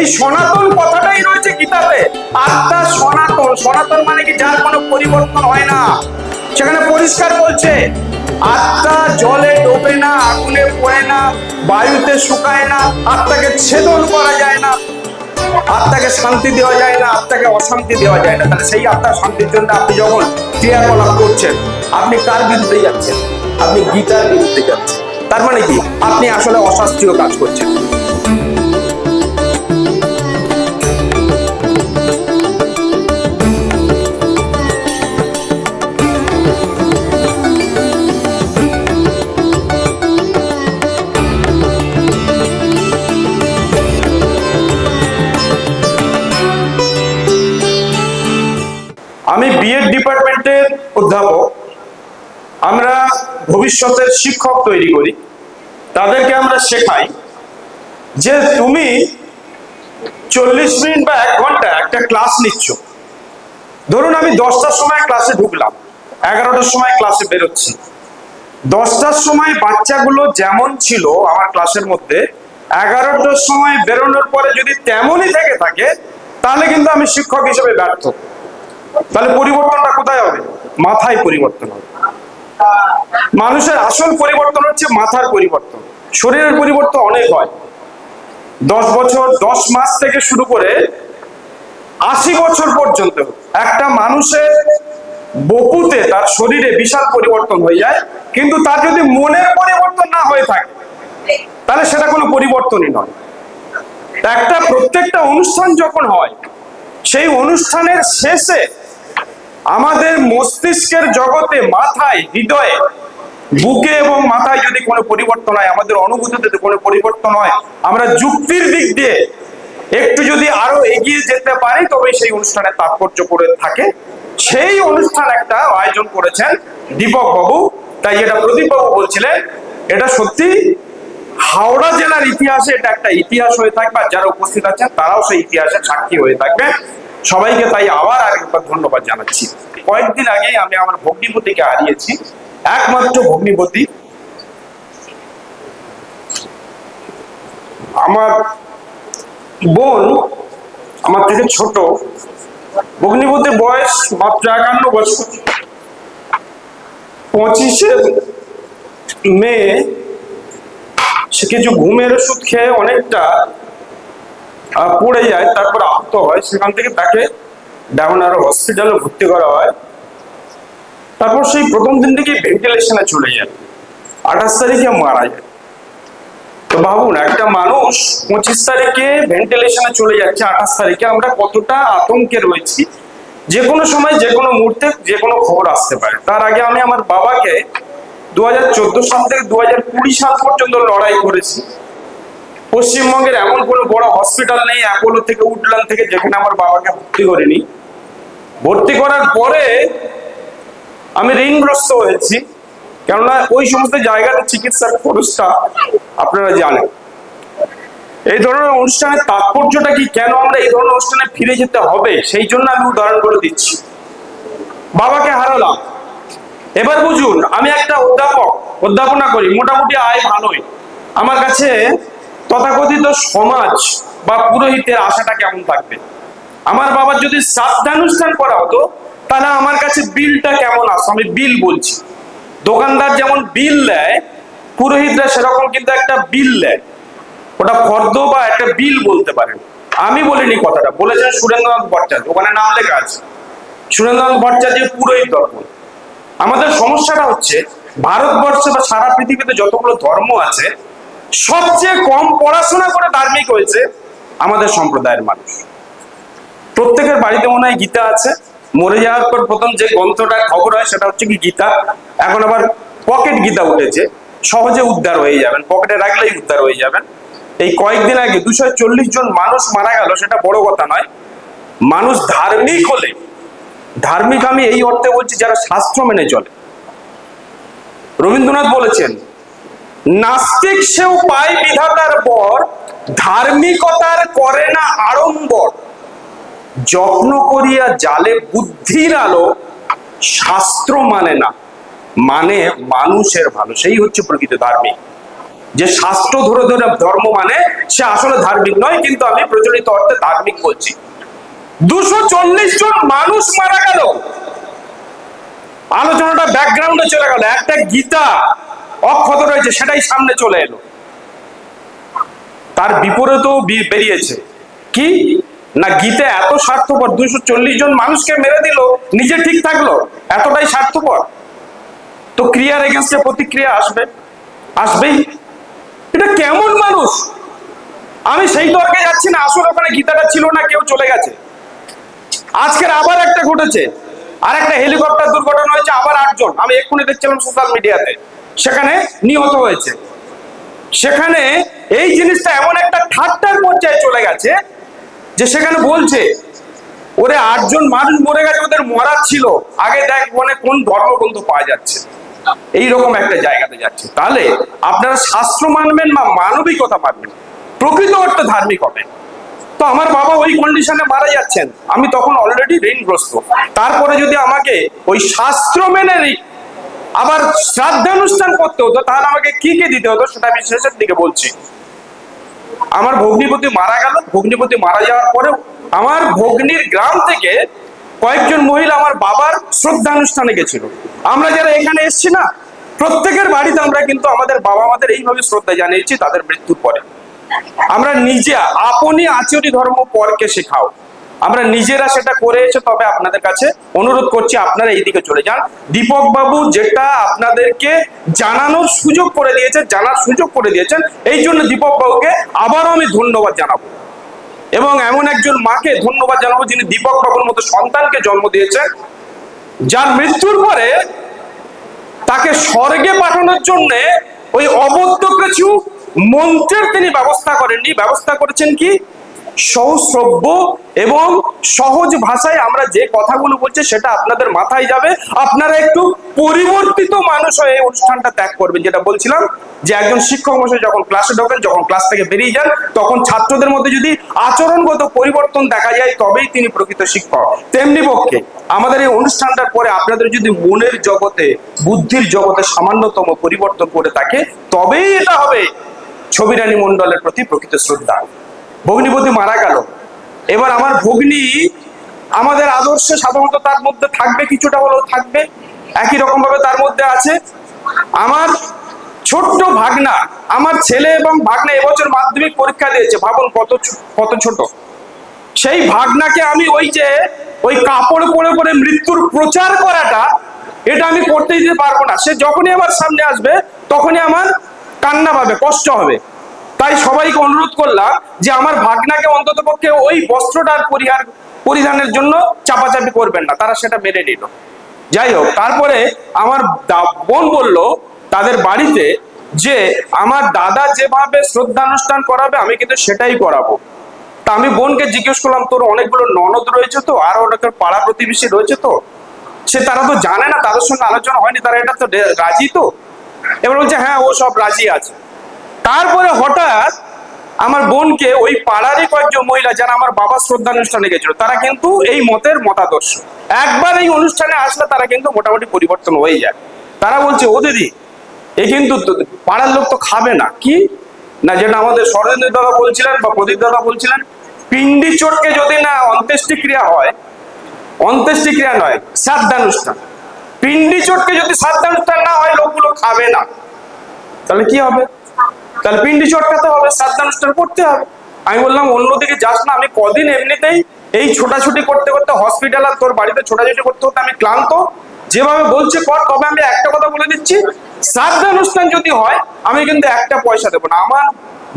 এই সনাতন কথাটাই রয়েছে গীতাতে। আত্মা সনাতন সনাতন মানে কি যার কোনো পরিবর্তন হয় না। সেখানে পরিষ্কার বলছে, আত্মা জলে ডোবে না, আগুনে পড়ে না, বায়ুতে শুকায় না, আত্মাকে ছেদন করা যায় না, আত্মাকে শান্তি দেওয়া যায় না, আত্মাকে অশান্তি দেওয়া যায় না। তাহলে সেই আত্মার শান্তির জন্য আপনি যখন ক্রিয়াকলাপ করছেন, আপনি কার বিরুদ্ধে যাচ্ছেন? আপনি গীতার বিরুদ্ধে যাচ্ছেন। তার মানে কি? আপনি আসলে অশাস্ত্রীয় কাজ করছেন। ভবিষ্যতের শিক্ষক তৈরি করি, তাদেরকে আমরা শেখাই যে তুমি চল্লিশ মিনিট বা এক ঘণ্টা একটা ক্লাস নিচ্ছ। ধরুন আমি দশটার সময় ক্লাসে ঢুকলাম, এগারোটার সময় ক্লাসে বেরোচ্ছি। দশটার সময় বাচ্চাগুলো যেমন ছিল আমার ক্লাসের মধ্যে, এগারোটার সময় বেরোনোর পরে যদি তেমনই থেকে থাকে, তাহলে কিন্তু আমি শিক্ষক হিসেবে ব্যর্থ। তাহলে পরিবর্তনটা কোথায় হবে? মাথায় পরিবর্তন হবে। মানুষের আসল পরিবর্তন হচ্ছে মাথার পরিবর্তন। শরীরের পরিবর্তন অনেক হয়। দশ বছর, দশ মাস থেকে শুরু করে আশি বছর পর্যন্ত একটা মানুষের বপুতে তার শরীরে বিশাল পরিবর্তন হয়ে যায়, কিন্তু তার যদি মনের পরিবর্তন না হয়ে থাকে, তাহলে সেটা কোনো পরিবর্তনই নয়। একটা প্রত্যেকটা অনুষ্ঠান যখন হয়, সেই অনুষ্ঠানের শেষে আমাদের মস্তিষ্কের জগতে মাথায়, হৃদয়ে, বুকে এবং মাথায় যদি কোনো পরিবর্তন হয়, আমাদের অনুভূতিতে যদি কোনো পরিবর্তন হয়, আমরা যুক্তির দিক দিয়ে একটু যদি আরও এগিয়ে যেতে পারি তবে সেই অনুষ্ঠানের তাৎপর্য করে থাকে। সেই অনুষ্ঠান একটা আয়োজন করেছেন দীপক বাবু। তাই এটা প্রদীপ বাবু বলছিলেন, এটা সত্যি হাওড়া জেলার ইতিহাসে এটা একটা ইতিহাস হয়ে থাকবে, আর যারা উপস্থিত আছেন, তারাও সেই ইতিহাসে সাক্ষী হয়ে থাকবে সবাইকে তাই আবার আরেকবার ধন্যবাদ জানাচ্ছি। কয়েকদিন আগে আমি আমার ভগ্নিপতিকে হারিয়েছি। একমাত্র ভগ্নিপতি আমার বোন, আমার থেকে ছোট। ভগ্নিপতির বয়স মাত্র একান্ন বছর। পঁচিশে মে, সে কিছু ঘুমের ওষুধ খেয়ে অনেকটা পড়ে যায়, তারপর আহত হয়। সেখান থেকে তাকে ডাউনার হসপিটালে ভর্তি করা হয়। তারপর সেই প্রথম দিন থেকে ভেন্টিলেশনে চলে যায়। আঠাশ তারিখে মারা যায়। তো ভাবুন, একটা মানুষ পঁচিশ তারিখে ভেন্টিলেশনে চলে যাচ্ছে আঠাশ তারিখে। আমরা কতটা আতঙ্কে রয়েছি? যে কোনো সময়, যে কোনো মুহূর্তে, যে কোনো খবর আসতে পারে। তার আগে আমি আমার বাবাকে দু হাজার চোদ্দ সাল থেকে দু হাজার কুড়ি সাল পর্যন্ত লড়াই করেছি। পশ্চিমবঙ্গের এমন কোনো বড় হসপিটাল নেই অ্যাপোলো থেকে উডলান থেকে, যেখানে আমার বাবাকে ভর্তি করিনি। ভর্তি করার পরে আমি ঋণগ্রস্ত হয়েছি। কেননা ওই সমস্ত জায়গাতে চিকিৎসার খরচটা আপনারা জানেন। এই ধরনের অনুষ্ঠানের তাৎপর্যটা কি, কেন আমরা এই ধরনের অনুষ্ঠানে ফিরে যেতে হবে, সেই জন্য আমি উদাহরণ করে দিচ্ছি। বাবাকে হারালাম। এবার বুঝুন, আমি একটা অধ্যাপক, অধ্যাপনা করি, মোটামুটি আয় ভালোই। আমার কাছে তথাকথিত সমাজ বা পুরোহিতের আশাটা কেমন থাকবে? আমার বাবার যদি শ্রাদ্ধানুষ্ঠান করা হতো, তাহলে আমার কাছে বিলটা কেমন আসতো আমি বিল বলছি। দোকানদার যেমন বিল দেয়, পুরোহিতরা সেরকম কিন্তু একটা বিল দেয়। ওটা ফর্দ বা একটা বিল বলতে পারেন। আমি বলিনি কথাটা, বলেছেন সুরেন্দ্রনাথ ভট্টাচার্য, ওখানে নাম লেখা আছে। সুরেন্দ্রনাথ ভট্টাচার্য পুরোহিত দর্পণ আমাদের সমস্যাটা হচ্ছে, ভারতবর্ষে বা সারা পৃথিবীতে যতগুলো ধর্ম আছে সবচেয়ে কম পড়াশোনা করে ধার্মিক হয়েছে আমাদের সম্প্রদায়ের মানুষ। প্রত্যেকের বাড়িতে মনে হয় গীতা আছে। মরে যাওয়ার পর প্রথম যে গ্রন্থটা খবর হয় সেটা হচ্ছে কি গীতা। এখন আবার পকেট গীতা উঠেছে। সহজে উদ্ধার হয়ে যাবেন। পকেটে রাখলেই উদ্ধার হয়ে যাবেন। এই কয়েকদিন আগে দুশো চল্লিশ জন মানুষ মারা গেল, সেটা বড় কথা নয়। মানুষ ধার্মিক হলে, ধার্মিক আমি এই অর্থে বলছি যারা শাস্ত্র মেনে চলে। রবীন্দ্রনাথ বলেছেন নাস্তিক সেও পায় বিধাতার বর, ধার্মিকতার করে না আড়ম্বর। যত্ন করিয়া জালে বুদ্ধির আলো শাস্ত্র মানে না মানে মানুষের ভালো। সেই হচ্ছে প্রকৃত ধার্মিক। যে শাস্ত্র ধরে ধরে ধর্ম মানে সে আসলে ধার্মিক নয়, কিন্তু আমি প্রচলিত অর্থে ধার্মিক বলছি। দুশো চল্লিশ জন মানুষ মারা গেল। আলোচনাটা ব্যাকগ্রাউন্ডে চলে গেল। একটা গীতা অক্ষত রয়েছে, সেটাই সামনে চলে এলো। তার বিপরীতেও বেরিয়েছে। কি? না, গীতা এত স্বার্থপর দুশো চল্লিশ জন মানুষকে মেরে দিল, নিজে ঠিক থাকল, এতটাই স্বার্থপর? তো ক্রিয়ার এগেনস্টে প্রতিক্রিয়া আসবে, আসবেই। এটা কেমন মানুষ? আমি সেই তর্কে যাচ্ছি না, আসলে ওখানে গীতাটা ছিল না, কেউ চলে গেছে। আজকের আবার একটা ঘটেছে আর একটা হেলিকপ্টার দুর্ঘটনা হয়েছে, আবার আটজন। আমি এক্ষুনি দেখছিলাম সোশ্যাল মিডিয়াতে সেখানে নিহত হয়েছে। সেখানে এই জিনিসটা এমন একটা ঠাট্টার পর্যায়ে চলে গেছে যে সেখানে বলছে, ওরে আটজন মানুষ মরে গেছে, ওদের মরার ছিল। আগে দেখ মানে কোন ধর্মগ্রন্থ পাওয়া যাচ্ছে। এইরকম একটা জায়গাতে যাচ্ছে। তাহলে আপনারা শাস্ত্র মানবেন বা মানবিকতা মানবেন। প্রকৃত অর্থে ধার্মিক হবেন। তো আমার বাবা ওই কন্ডিশনে মারা যাচ্ছেন। আমি তখন অলরেডি ঋণগ্রস্ত। তারপরে যদি আমাকে ওই শাস্ত্র মেনে আবার শ্রাদ্ধানুষ্ঠান করতে হতো, তাহলে আমাকে কি কি দিতে হতো সেটা আমি শেষের দিকে বলছি। আমার ভগ্নিপতি মারা গেল, ভগ্নিপতি মারা যাওয়ার পরেও আমার ভগ্নির গ্রাম থেকে কয়েকজন মহিলা আমার বাবার শ্রদ্ধানুষ্ঠানে গেছিল। আমরা যারা এখানে এসছি না, প্রত্যেকের বাড়িতে আমরা কিন্তু আমাদের বাবা আমাদের এইভাবে শ্রদ্ধা জানিয়েছি তাদের মৃত্যুর পরে। আমরা নিজে, আপনি আচরি ধর্ম পরকে শেখাও। আমরা নিজেরা সেটা করে এসে তবে আপনাদের কাছে অনুরোধ করছি আপনারা এই দিকে চলে যান। দীপক বাবু যেটা আপনাদেরকে জানানোর সুযোগ করে দিয়েছে, জানার সুযোগ করে দিয়েছেন, এই জন্য দীপক বাবুকে আবারও আমি ধন্যবাদ জানাব। এবং এমন একজন মাকে ধন্যবাদ জানাব যিনি দীপক বাবুর মতো সন্তানকে জন্ম দিয়েছেন, যার মৃত্যুর পরে তাকে স্বর্গে পাঠানোর জন্য ওই অবদ্ধ কিছু মন্ত্রের তিনি ব্যবস্থা করেননি। ব্যবস্থা করেছেন কি? সহশ্রব্য এবং সহজ ভাষায় আমরা যে কথাগুলো বলছি সেটা আপনাদের মাথায় যাবে। আপনারা একটু পরিবর্তিত মানুষ হয়ে অনুষ্ঠানটা ত্যাগ করবেন। যেটা বলছিলাম যে একজন শিক্ষক মশাই যখন ক্লাসে ঢোকেন, যখন ক্লাস থেকে বেরিয়ে যান, তখন ছাত্রদের মধ্যে যদি আচরণগত পরিবর্তন দেখা যায়, তবেই তিনি প্রকৃত শিক্ষক। তেমনি পক্ষে আমাদের এই অনুষ্ঠানটার পরে আপনাদের যদি মনের জগতে, বুদ্ধির জগতে সামান্যতম পরিবর্তন করে থাকে, তবেই এটা হবে। ছবিরানী মণ্ডলের প্রতি প্রকৃত শ্রদ্ধা। ভগ্নিপতি মারা গেল। এবার আমার ভগ্নি আমাদের আদর্শে সাধারণত তার মধ্যে থাকবে, কিছুটা হলেও থাকবে, একই রকম ভাবে তার মধ্যে আছে। আমার ছোট্ট ভাগনা, আমার ছেলে এবং ভাগনা এবছর মাধ্যমিক পরীক্ষা দিয়েছে, ভাবুন কত কত ছোট। সেই ভাগনাকে আমি ওই যে, ওই কাপড় পরে পরে মৃত্যুর প্রচার করাটা, এটা আমি করতে দিতে পারব না। সে যখনই আমার সামনে আসবে, তখনই আমার কান্না পাবে, কষ্ট হবে। তাই সবাইকে অনুরোধ করলাম যে আমার ভাগনাকে অন্তত পক্ষে ওই বস্ত্রটার পরিহার পরিধানের জন্য চাপাচাপি করবেন না, তারা সেটা মেনে নিল। যাই হোক, তারপরে আমার বোন বলল তাদের বাড়িতে যে আমার দাদা যেভাবে শ্রদ্ধানুষ্ঠান করাবে, আমি কিন্তু সেটাই করাবো। তা আমি বোনকে জিজ্ঞেস করলাম, তোর অনেকগুলো ননদ রয়েছে তো? আর অনেকের পাড়া প্রতিবেশী রয়েছে তো? সে তারা তো জানে না, তাদের সঙ্গে আলোচনা হয়নি, তারা এটা তো রাজি তো? এবার বলছে হ্যাঁ ও সব রাজি আছে। তারপরে হঠাৎ আমার বোনকে ওই পাড়ারই কয়েকজন মহিলা যারা আমার বাবা শ্রদ্ধানুষ্ঠানে গেছিল, তারা কিন্তু এই মতের মতাদর্শ। একবার এই অনুষ্ঠানে আসলে তারা কিন্তু মোটামুটি পরিবর্তন হয়ে যায়। তারা বলছে, ও দিদি, এ কিন্তু পাড়ার লোক তো খাবে না। কি? না, যেটা আমাদের সরেন্দ্র দাদা বলছিলেন বা প্রদীপ দাদা বলছিলেন পিন্ডি চোটকে যদি না অন্ত্যেষ্টি ক্রিয়া হয় অন্ত্যেষ্টি ক্রিয়া নয়, শ্রাদ্ধানুষ্ঠান। পিন্ডি চটকে যদি শ্রাদ্ধানুষ্ঠান না হয়, লোকগুলো খাবে না। তাহলে কি হবে? তাহলে পিন্ডি চটকাতে হবে শ্রাদ্ধানুষ্ঠান করতে হবে। আমি বললাম, অন্যদিকে যাস না, আমি কদিন এমনিতেই এই ছোটাছুটি করতে করতে হসপিটাল আর তোর বাড়িতে ছোটাছুটি করতে করতে আমি ক্লান্ত। যেভাবে বলছে কর, তবে আমি একটা কথা বলে দিচ্ছি শ্রাদ্ধানুষ্ঠান যদি হয়, আমি কিন্তু একটা পয়সা দেবো না। আমার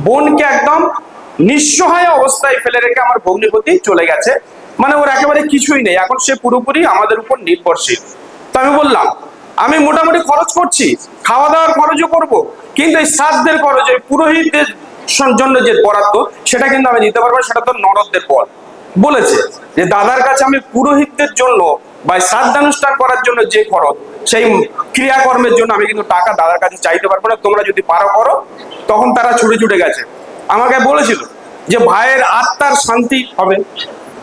বোনকে একদম নিঃসহায় অবস্থায় ফেলে রেখে আমার ভগ্নিপতি চলে গেছে। মানে ওর একেবারে কিছুই নেই। এখন সে পুরোপুরি আমাদের উপর নির্ভরশীল। তো আমি বললাম, আমি মোটামুটি খরচ করছি খাওয়া দাওয়ার খরচও করব কিন্তু এই শ্রাদ্ধের খরচ ওই পুরোহিতদের জন্য যে বরাদ্দ, সেটা কিন্তু আমি দিতে পারব সেটা তো নরদদের পর বলেছে যে, দাদার কাছে আমি পুরোহিতদের জন্য বা শ্রাদ্ধানুষ্ঠান করার জন্য যে খরচ, সেই ক্রিয়াকর্মের জন্য আমি কিন্তু টাকা দাদার কাছে চাইতে পারব না। তোমরা যদি পারো, করো। তখন তারা ছুটে ছুটে গেছে। আমাকে বলেছিল যে, ভাইয়ের আত্মার শান্তি হবে।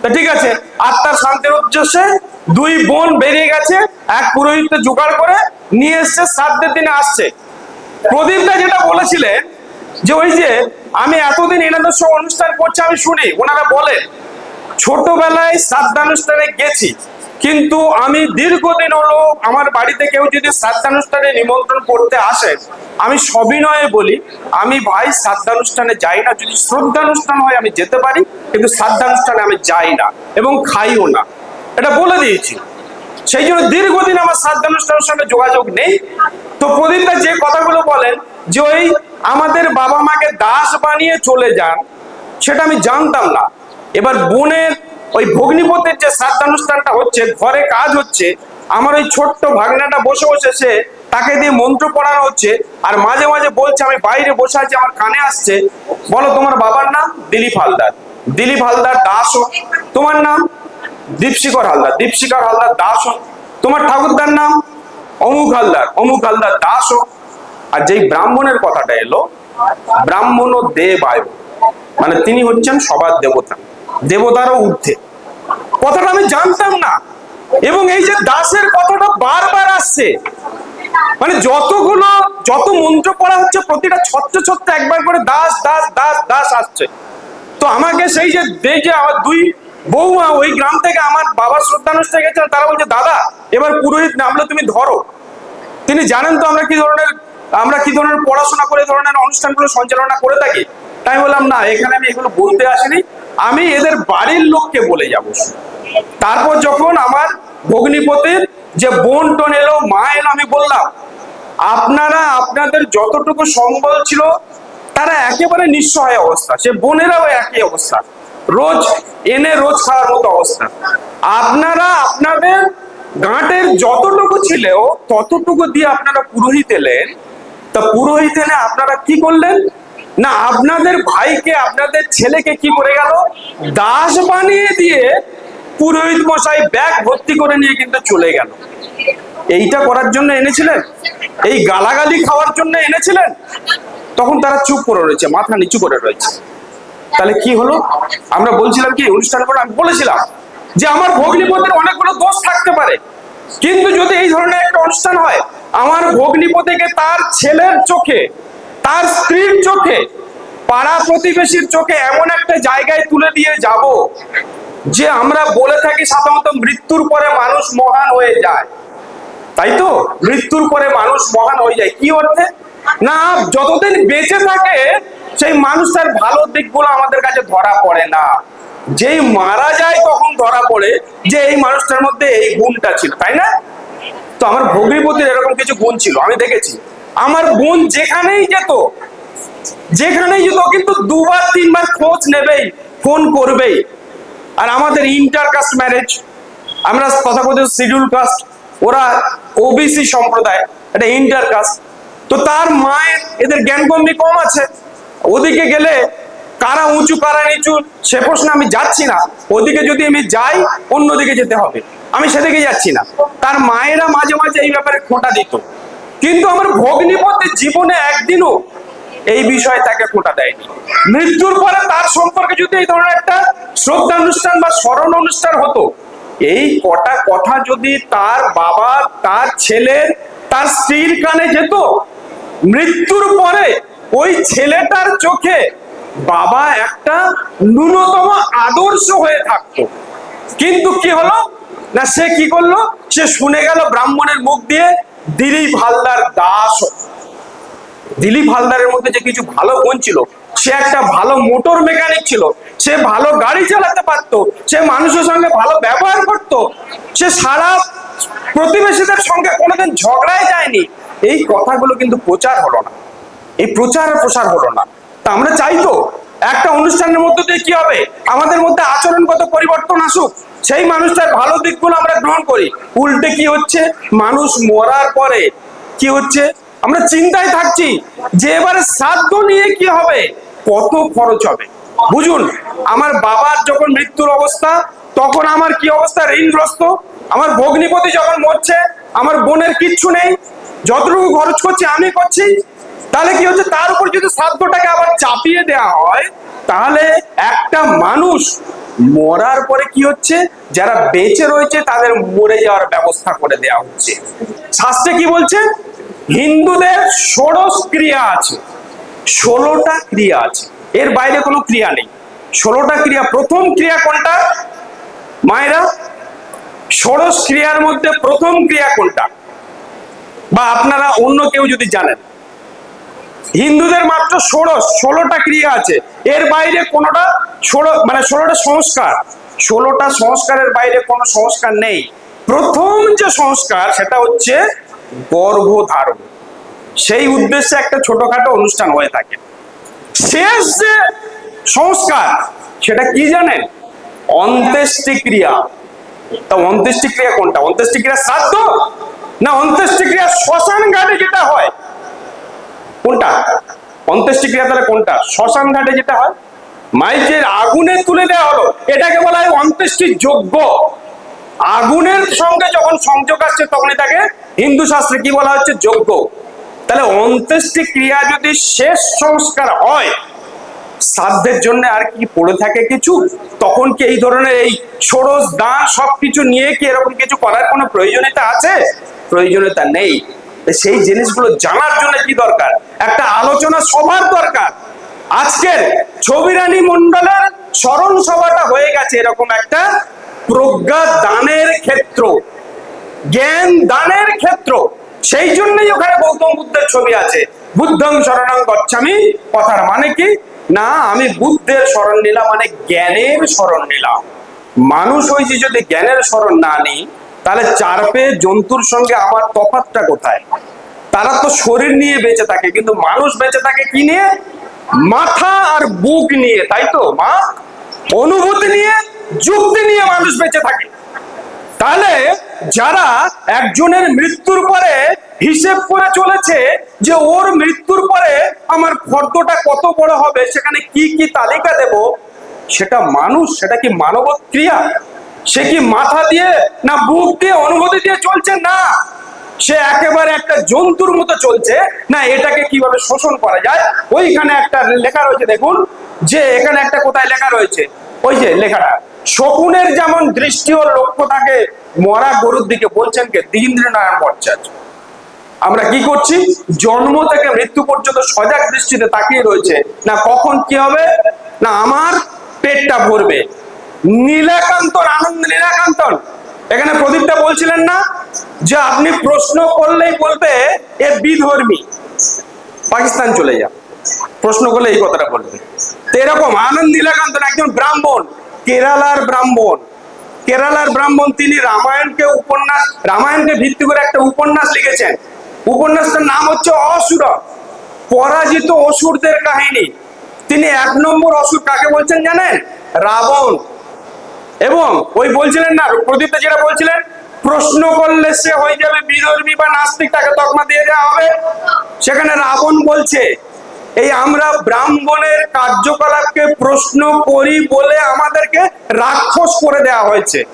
তা ঠিক আছে, আত্মার শান্তির উদ্দেশ্যে দুই বোন বেরিয়ে গেছে, এক পুরোহিত জোগাড় করে নিয়ে এসছে শ্রাদ্ধের দিনে আসছে। প্রদীপটা যেটা বলেছিলেন যে ওই যে আমি এতদিন এনাদের সব অনুষ্ঠান করছি, আমি শুনি। ওনারা বলেন, ছোটবেলায় শ্রাদ্ধানুষ্ঠানে গেছি, কিন্তু আমি দীর্ঘদিন হলো আমার বাড়িতে কেউ যদি শ্রাদ্ধানুষ্ঠানে নিমন্ত্রণ করতে আসে, আমি সবিনয়ে বলি, আমি ভাই শ্রাদ্ধানুষ্ঠানে যাই না। যদি শ্রদ্ধানুষ্ঠান হয়, আমি যেতে পারি, কিন্তু শ্রাদ্ধানুষ্ঠানে আমি যাই না এবং খাইও না। এটা বলে দিয়েছি। সেই জন্য দীর্ঘদিন আমার শ্রাদ্ধানুষ্ঠানের সঙ্গে যোগাযোগ নেই। তো প্রদীপদা যে কথাগুলো বলেন যে ওই আমাদের বাবা মাকে দাস বানিয়ে চলে যান, সেটা আমি জানতাম না। এবার বোনের ওই ভগ্নিপতির যে শ্রাদ্ধানুষ্ঠানটা হচ্ছে, ঘরে কাজ হচ্ছে, আমার ওই ছোট্ট ভাগনাটা বসে বসে সে তাকে দিয়ে মন্ত্র পড়ানো হচ্ছে আর মাঝে মাঝে বলছে, আমি বাইরে বসে আছি, আমার কানে আসছে। বলো তোমার বাবার নাম? দিলীপ হালদার। দিলীপ হালদার দাস। তোমার নাম? দীপশিকর হালদার দীপশিকর হালদার দাস হোক। তোমার ঠাকুরদার নাম? অমুক হালদার অমুক হালদার দাস হোক। আর যেই ব্রাহ্মণের কথাটা এলো, ব্রাহ্মণ ও দেব আয়ু মানে তিনি হচ্ছেন সবার দেবতা, দেবতারও ঊর্ধ্বে। কথাটা আমি জানতাম না। এবং এই যে দাসের কথাটা বারবার আসছে মানে যতগুলো, যত মন্ত্র পড়া হচ্ছে, প্রতিটা ছত্র ছত্র একবার করে দাস দাস দাস দাস আসছে। তো আমাকে সেই যে যে আমার দুই বৌমা, ওই গ্রাম থেকে আমার বাবার শ্রদ্ধানুষ্ঠানে গেছেন তারা বলছে, দাদা, এবার পুরোহিত নামলে তুমি ধরো। তিনি জানেন তো আমরা কি ধরনের, আমরা কি ধরনের পড়াশোনা করে ধরনের অনুষ্ঠানগুলো সঞ্চালনা করে থাকি। তাই বললাম, না, এখানে আমি এগুলো বলতে আসিনি। আমি এদের বাড়ির লোককে বলে যাব। তারপর যখন আমার ভগ্নিপতির যে বোন টোন এলো, মা এলো, আমি বললাম, আপনারা, আপনাদের যতটুকু সম্বল ছিল, তারা একেবারে নিঃসহায় অবস্থা। সে বোনেরাও একই অবস্থা। রোজ, এনে রোজ খাওয়ার মতো অবস্থা। আপনারা আপনাদের গাঁটের যতটুকু ছিল, ততটুকু দিয়ে আপনারা পুরোহিত এলেন। তা পুরোহিত এনে আপনারা কি করলেন? না, আপনাদের ভাইকে, আপনাদের ছেলেকে কি করে গেল? দাস বানিয়ে দিয়ে পুরোহিত মশাই ব্যাগ ভর্তি করে নিয়ে কিন্তু চলে গেল। এইটা করার জন্য এনেছিলেন? এই গালাগালি খাওয়ার জন্য এনেছিলেন? তখন তারা চুপ করে রয়েছে, মাথা নিচু করে রয়েছে। তাহলে কি হলো? আমরা বলছিলাম কি অনুষ্ঠান করে আমি বলেছিলাম যে আমার ভগ্নিপতির অনেকগুলো দোষ থাকতে পারে। কিন্তু যদি এই ধরনের একটা অনুষ্ঠান হয়, আমার ভগ্নিপতিকে তার ছেলের চোখে, তার স্ত্রীর চোখে, পাড়া প্রতিবেশীর চোখে এমন একটা জায়গায় তুলে দিয়ে যাব যে আমরা বলে থাকি সাধারণত মৃত্যুর পরে মানুষ মহান হয়ে যায়। তাই তো? মৃত্যুর পরে মানুষ মহান হয়ে যায়। কি অর্থে? না, যতদিন বেঁচে থাকে সেই মানুষটার ভালো দিকগুলো আমাদের কাছে ধরা পড়ে না। যেই মারা যায় তখন ধরা পড়ে যে এই মানুষটার মধ্যে এই গুণটা ছিল, তাই না? তো আমার ভগ্নিপতির এরকম কিছু গুণ ছিল, আমি দেখেছি। আমার বোন যেখানেই যেত যেখানেই যেত, কিন্তু দুবার, তিনবার খোঁজ নেবেই, ফোন করবেই। আর আমাদের ইন্টার কাস্ট ম্যারেজ, আমরা কথা তথাকথিত শিডিউল কাস্ট, ওরা ওবিসি সম্প্রদায়, এটা ইন্টার কাস্ট তো তার মায়ের, এদের জ্ঞানগম্যি কম আছে। ওদিকে গেলে কারা উঁচু, কারা নিচু, সে প্রশ্ন আমি যাচ্ছি না। ওদিকে যদি আমি যাই, অন্যদিকে যেতে হবে। আমি সেদিকে যাচ্ছি না। তার মায়েরা মাঝে মাঝে এই ব্যাপারে খোঁটা দিত। কিন্তু আমার ভগ্নিপতি জীবনে একদিনও এই বিষয়ে তাকে খোঁটা দেয়নি। মৃত্যুর পরে তার সম্পর্কে যদি এই ধরনের একটা শ্রদ্ধা অনুষ্ঠান বা স্মরণ অনুষ্ঠান হতো, এই কটা কথা যদি তার বাবা, তার ছেলের তার স্ত্রীর কানে যেত, মৃত্যুর পরে ওই ছেলেটার চোখে বাবা একটা ন্যূনতম আদর্শ হয়ে থাকতো। কিন্তু কি হলো? না, সে কি করল? সে শুনে গেল ব্রাহ্মণের মুখ দিয়ে দিলীপ হালদার দাস। দিলীপ হালদারের মধ্যে যে কিছু ভালো গুণ ছিল, সে একটা ভালো মোটর মেকানিক ছিল, সে ভালো গাড়ি চালাতে পারতো, সে মানুষের সঙ্গে ভালো ব্যবহার করত, সে সারা প্রতিবেশীদের সঙ্গে কোনোদিন ঝগড়ায় যায়নি। এই কথাগুলো কিন্তু প্রচার হলো না। এই প্রচার প্রসার হলো না। তা আমরা চাই তো, একটা অনুষ্ঠানের মধ্যে দিয়ে কি হবে? আমাদের মধ্যে আচরণগত পরিবর্তন আসুক। সেই মানুষটার ভালো দিকগুলো আমরা গ্রহণ করি। উল্টে কি হচ্ছে? মানুষ মরার পরে কি হচ্ছে? আমরা চিন্তায় থাকছি যে এবারে শ্রাদ্ধ নিয়ে কি হবে? কত খরচ হবে? বুঝুন, আমার বাবার যখন মৃত্যুর অবস্থা, তখন আমার কি অবস্থা? ঋণগ্রস্ত। আমার ভগ্নিপতি যখন মরছে, আমার বোনের কিচ্ছু নেই। যতটুকু খরচ করছি, আমি করছি। তাহলে কি হচ্ছে? তার উপর যদি শ্রাদ্ধটাকে আবার চাপিয়ে দেওয়া হয়, তাহলে একটা মানুষ মরার পরে কি হচ্ছে? যারা বেঁচে রয়েছে তাদের মরে যাওয়ার ব্যবস্থা করে দেওয়া হচ্ছে। শাস্ত্রে কি বলছে? হিন্দুদের ষোড়শ ক্রিয়া আছে। ষোলোটা ক্রিয়া আছে। এর বাইরে কোনো ক্রিয়া নেই। ষোলোটা ক্রিয়া। প্রথম ক্রিয়া কোনটা? মায়েরা, ষোড়শ ক্রিয়ার মধ্যে প্রথম ক্রিয়া কোনটা? বা আপনারা অন্য কেউ যদি জানেন। হিন্দুদের মাত্র ষোড়শ, ষোলোটা ক্রিয়া আছে। এর বাইরে কোনোটা ষোলো মানে ষোলোটা সংস্কার। ষোলোটা সংস্কারের বাইরে কোনো সংস্কার নেই। প্রথম যে সংস্কার, সেটা হচ্ছে গর্ভধারণ। সেই উদ্দেশ্যে একটা ছোটখাটো অনুষ্ঠান হয়ে থাকে। শেষ যে সংস্কার, সেটা কি জানেন? অন্ত্যেষ্টি ক্রিয়া তা অন্ত্যেষ্টি ক্রিয়া কোনটা? অন্ত্যেষ্টি ক্রিয়া শ্রাদ্ধ? না অন্ত্যেষ্টি ক্রিয়া শ্মশান ঘাটে যেটা হয় কোনটা? অন্ত্যেষ্টি ক্রিয়া তাহলে কোনটা? শ্মশান ঘাটে যেটা হয়, মাইকের আগুনে তুলে দেওয়া হলো। এটাকে বলা হয় অন্ত্যেষ্টির যোগ্য আগুনের সঙ্গে যখন সংযোগ আসছে, তখনই তাকে হিন্দু শাস্ত্রে কি বলা হচ্ছে? যোগ্য তাহলে অন্ত্যেষ্টি ক্রিয়া যদি শেষ সংস্কার হয়, শ্রাদ্ধের জন্য আর কি পড়ে থাকে কিছু? তখন কি এই ধরনের এই ষোড়শ দান সবকিছু নিয়ে কি এরকম কিছু করার কোনো প্রয়োজনীয়তা আছে? প্রয়োজনীয়তা নেই। সেই জিনিসগুলো জানার জন্য কি দরকার? একটা আলোচনা সবার দরকার। আজকের ছবিরানী মন্ডলের স্মরণ সভাটা হয়ে গেছে এরকম একটা প্রজ্ঞা দানের ক্ষেত্র, জ্ঞান দানের ক্ষেত্র। সেই জন্যই ওখানে গৌতম বুদ্ধের ছবি আছে। বুদ্ধং শরণং গচ্ছামি, কথার মানে কি? না, আমি বুদ্ধের শরণ নিলাম মানে জ্ঞানের শরণ নিলাম। মানুষ হয়েছে যদি জ্ঞানের শরণ না নিই তাহলে চার পেয়ে জন্তুর সঙ্গে আমার তফাৎটা কোথায়? তারা তো শরীর নিয়ে বেঁচে থাকে, কিন্তু মানুষ বেঁচে থাকে কি নিয়ে? মাথা আর বুক নিয়ে, তাই তো, মা? অনুভূতি নিয়ে, যুক্তি নিয়ে মানুষ বেঁচে থাকে। তাহলে যারা একজনের মৃত্যুর পরে হিসেব করে চলেছে যে ওর মৃত্যুর পরে আমার ফর্দটা কত বড় হবে, সেখানে কি কি তালিকা দেব, সেটা মানুষ, সেটা কি মানব ক্রিয়া সে কি মাথা দিয়ে না বুক দিয়ে অনুভূতি দিয়ে চলছে? না। সে একেবারে একটা জন্তুর মতো চলছে। না, এটাকে কীভাবে শোষণ করা যায়? ওইখানে একটা লেখা রয়েছে, দেখুন। যে এখানে একটা কোথায় লেখা রয়েছে? ওই যে লেখাটা। শকুনের যেমন দৃষ্টি ও লক্ষ্য থাকে মরা গরুর দিকে বলছেন কে? দ্বীন্দ্রনারায়ণ ভট্টাচার্য। আমরা কি করছি? জন্ম থেকে মৃত্যু পর্যন্ত সজাগ দৃষ্টিতে তাকিয়ে রয়েছে। না, কখন কি হবে? না, আমার পেটটা ভরবে। নীলাকান্তন আনন্দ নীলাকান্তন এখানে প্রদীপটা বলছিলেন না, যে আপনি প্রশ্ন করলেই বলবে, এ বিধর্মী। পাকিস্তান চলে যা প্রশ্ন করলে এই কথাটা বলবে। তো এরকম, আনন্দ নীলাকান্তন একজন ব্রাহ্মণ, কেরালার ব্রাহ্মণ। কেরালার ব্রাহ্মণ তিনি রামায়ণকে উপন্যাস, রামায়ণকে ভিত্তি করে একটা উপন্যাস লিখেছেন। উপন্যাসটার নাম হচ্ছে অসুর, পরাজিত অসুরদের কাহিনী। তিনি এক নম্বর অসুর কাকে বলছেন জানেন? রাবণ। এবং ওই বলছিলেন না প্রদীপটা যেটা বলছিলেন, প্রশ্ন করলে সে হয়ে যাবে বিধর্মী বা নাস্তিক, তাকে তকমা দিয়ে দেওয়া হবে। সেখানে রাবণ বলছে, এই আমরা ব্রাহ্মণের কার্যকলাপকে প্রশ্ন করি বলে আমাদেরকে রাক্ষস করে দেওয়া হয়েছে।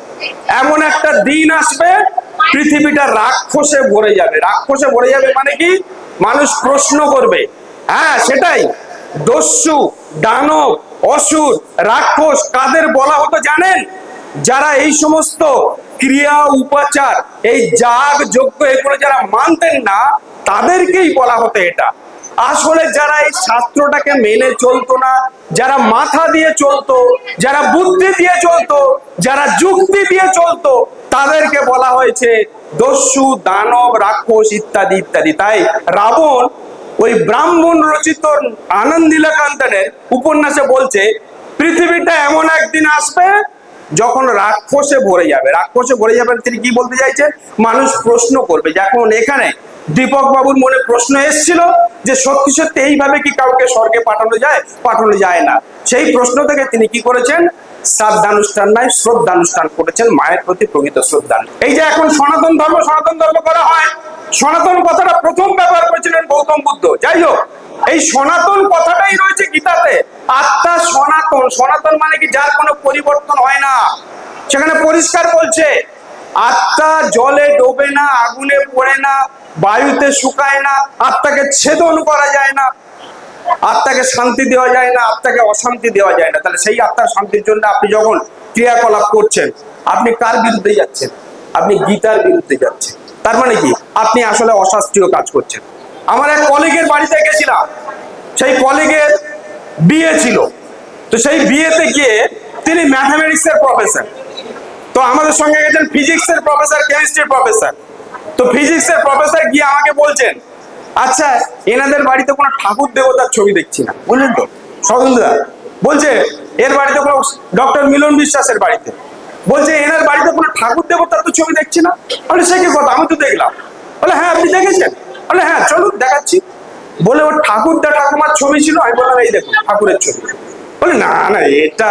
এমন একটা দিন আসবে, পৃথিবীটা রাক্ষসে ভরে যাবে। রাক্ষসে ভরে যাবে মানে কি? মানুষ প্রশ্ন করবে। হ্যাঁ সেটাই। দস্যু, দানব অসুর, রাক্ষস কাদের বলা হতো জানেন? যারা এই সমস্ত ক্রিয়া, উপাচার, এই যাগ যজ্ঞ এগুলো যারা মানতেন না, তাদেরকেই বলা হতো এটা। আসলে যারা এই শাস্ত্রটাকে মেনে চলতো না, যারা মাথা দিয়ে চলতো, যারা বুদ্ধি দিয়ে চলতো, যারা যুক্তি দিয়ে চলতো, তাদেরকে বলা হয়েছে দস্যু, দানব, রাক্ষস ইত্যাদি ইত্যাদি। তাই রাবণ ওই ব্রাহ্মণ রচিত আনন্দিলাকান্তনের উপন্যাসে বলছে, পৃথিবীটা এমন একদিন আসবে যখন রাক্ষসে ভরে যাবে। রাক্ষসে ভরে যাবে তিনি কি বলতে চাইছেন? মানুষ প্রশ্ন করবে যখন এখানে দীপক বাবুর মনে প্রশ্ন এসেছিল যে, সত্যি সত্যি এইভাবে কি কাউকে স্বর্গে পাঠানো যায়? পাঠানো যায় না। সেই প্রশ্ন থেকে তিনি কি করেছেন? শ্রাদ্ধানুষ্ঠান নাই শ্রদ্ধানুষ্ঠান করেছেন। মায়ের প্রতি প্রকৃত শ্রদ্ধা। এই যে এখন সনাতন ধর্ম সনাতন ধর্ম করা হয়, সনাতন কথাটা প্রথম ব্যবহার করেছিলেন গৌতম বুদ্ধ। যাই হোক, এই সনাতন কথাটাই রয়েছে গীতাতে। আত্মা সনাতন সনাতন মানে কি? যার কোনো পরিবর্তন হয় না। সেখানে পরিষ্কার বলছে আত্মা জলে ডোবে না, আগুনে পড়ে না, বায়ুতে শুকায় না, আত্মাকে ছেদন করা যায় না। আত্মাকে শান্তি দেওয়া যায় না, আত্মাকে অশান্তি দেওয়া যায় না। তাহলে সেই আত্মার শান্তির জন্য আপনি যখন ক্রিয়াকলাপ করছেন, আপনি কার বিরুদ্ধে যাচ্ছেন? আপনি গীতার বিরুদ্ধে যাচ্ছেন। তার মানে কি? আপনি আসলে অশাস্ত্রীয় কাজ করছেন। আমার এক কলিগের বাড়িতে গেছিলাম। সেই কলিগের বিয়ে ছিল। তো সেই বিয়েতে গিয়ে তিনি ম্যাথামেটিক্সের প্রফেসর তো আমাদের সঙ্গে গেছেন ফিজিক্সের প্রফেসর কেমিস্ট্রির প্রফেসর তো ফিজিক্সের প্রফেসর গিয়ে আমাকে বলছেন আচ্ছা এনাদের বাড়িতে কোনো ঠাকুর দেবতার ছবি দেখছি না। বুঝলেন তো সদনদা বলছে, এর বাড়িতে কোনো ডক্টর মিলন বিশ্বাসের বাড়িতে। বলছে, এনার বাড়িতে কোনো ঠাকুর দেবতার তো ছবি দেখছি না? বলে, সে কি কথা? আমি তো দেখলাম। বলে হ্যাঁ আপনি দেখেছেন? বলে হ্যাঁ চলুন, দেখাচ্ছি। বলে, ওর ঠাকুরদা ঠাকুমার ছবি ছিল? আমি বললাম, এই দেখুন, ঠাকুরের ছবি। বলে, না না, এটা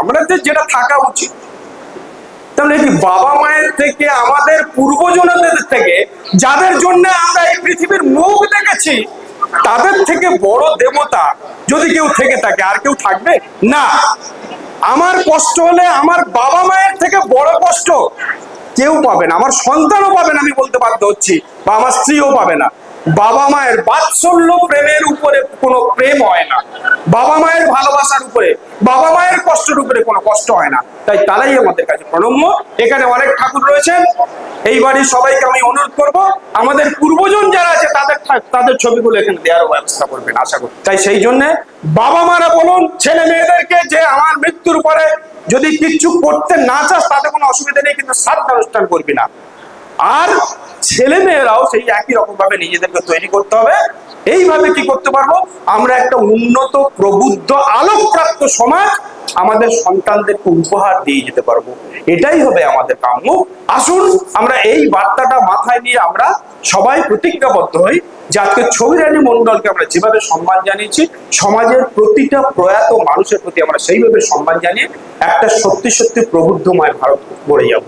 আমাদের যেটা থাকা উচিত। তাহলে কি বাবা মায়ের থেকে, আমাদের পূর্বজনদের থেকে, যাদের জন্য আমরা এই পৃথিবীর মুখ দেখেছি, তাদের থেকে বড় দেবতা যদি কেউ থেকে থাকে, আর কেউ থাকবে? না। আমার কষ্ট হলে আমার বাবা মায়ের থেকে বড় কষ্ট কেউ পাবে না। আমার সন্তানও পাবে না, আমি বলতে বাধ্য হচ্ছি, বা আমার স্ত্রীও পাবে না। বাবা মায়ের বাৎসল্য প্রেমের উপরে কোনো প্রেম হয় না। বাবা মায়ের ভালোবাসার উপরে, বাবা মায়ের কষ্টের উপরে কোনো কষ্ট হয় না। তাই তারাই আমাদের কাছে প্রণম্য। এখানে অনেক ঠাকুর রয়েছেন। এই বাড়ির সবাইকে আমি অনুরোধ করব, আমাদের পূর্বজন যারা আছে, তাদের তাদের ছবিগুলো এখানে দেওয়ার ব্যবস্থা করবেন, আশা করি। তাই সেই জন্য বাবা মারা বলুন, ছেলে মেয়েদেরকে যে আমার মৃত্যুর পরে যদি কিচ্ছু করতে না চাস, তাতে কোনো অসুবিধা নেই, কিন্তু শ্রাদ্ধ অনুষ্ঠান করবি না। আর ছেলে মেয়েরাও সেই একই রকম ভাবে নিজেদেরকে তৈরি করতে হবে। এইভাবে কি করতে পারব? আমরা একটা উন্নত, প্রবুদ্ধ, আলোকপ্রাপ্ত সমাজ আমাদের সন্তানদেরকে উপহার দিয়ে যেতে পারব। এটাই হবে আমাদের কাম্য। আসুন, আমরা এই বার্তাটা মাথায় নিয়ে আমরা সবাই প্রতিজ্ঞাবদ্ধ হই যে আজকে ছবি রানী মন্ডলকে আমরা যেভাবে সম্মান জানিয়েছি, সমাজের প্রতিটা প্রয়াত মানুষের প্রতি আমরা সেইভাবে সম্মান জানিয়ে একটা সত্যি সত্যি প্রবুদ্ধময় ভারত গড়ে যাব।